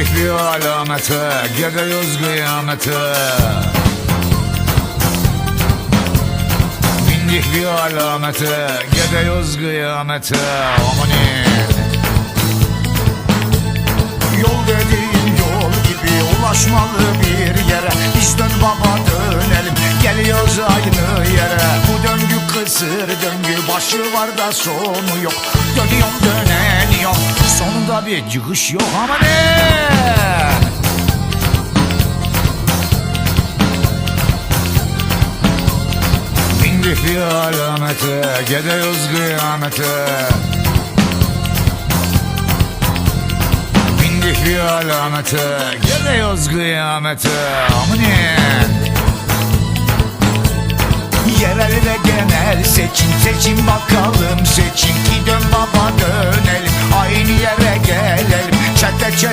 bir alamete Gidiyoruz kıyamete. Bir alamete Gidiyoruz kıyamete. Amanin Yol dediğin yol gibi ulaşmalı bir yere. Biz dön baba dönelim. Geliyoruz aynı yere. Bu döngü kısır döngü başı var da sonu yok. Dönüyorum döneniyorum sonunda bir çıkış yok ama ne? Bindik bir alamete Gidiyoruz kıyamete Bindik bir alamete Gidiyoruz kıyamete Amanin Yerel ve genel seçim seçim bakalım seçim ki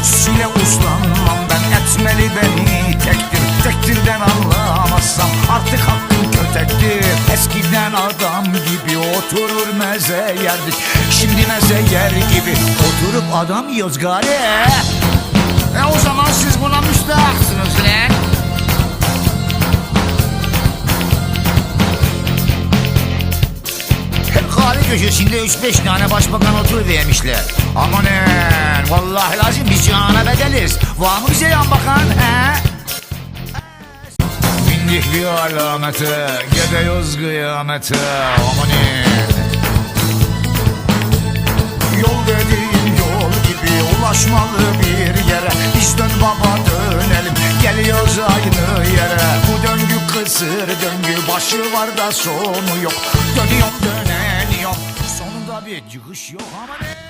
Muts ile uslanmam ben etmeli beni. Tektir Tektirden anlamazsam artık hakkım kötektir. Eskiden adam gibi oturur meze yerdik Şimdi meze yer gibi. Oturup adam yiyoruz gari köşesinde 3-5 tane başbakan otur vermişler Amanın vallahi lazım biz cihana bedeliz. Var mı bize yan bakan he? Bindik bir alamete Gidiyoruz kıyamete Amanin Yol dediğin yol gibi ulaşmalı bir yere Biz dön baba dönelim geliyoruz aynı yere. Bu döngü kısır döngü başı var da sonu yok Dönüyorum döneniyorum bir çıkış yok ama ne?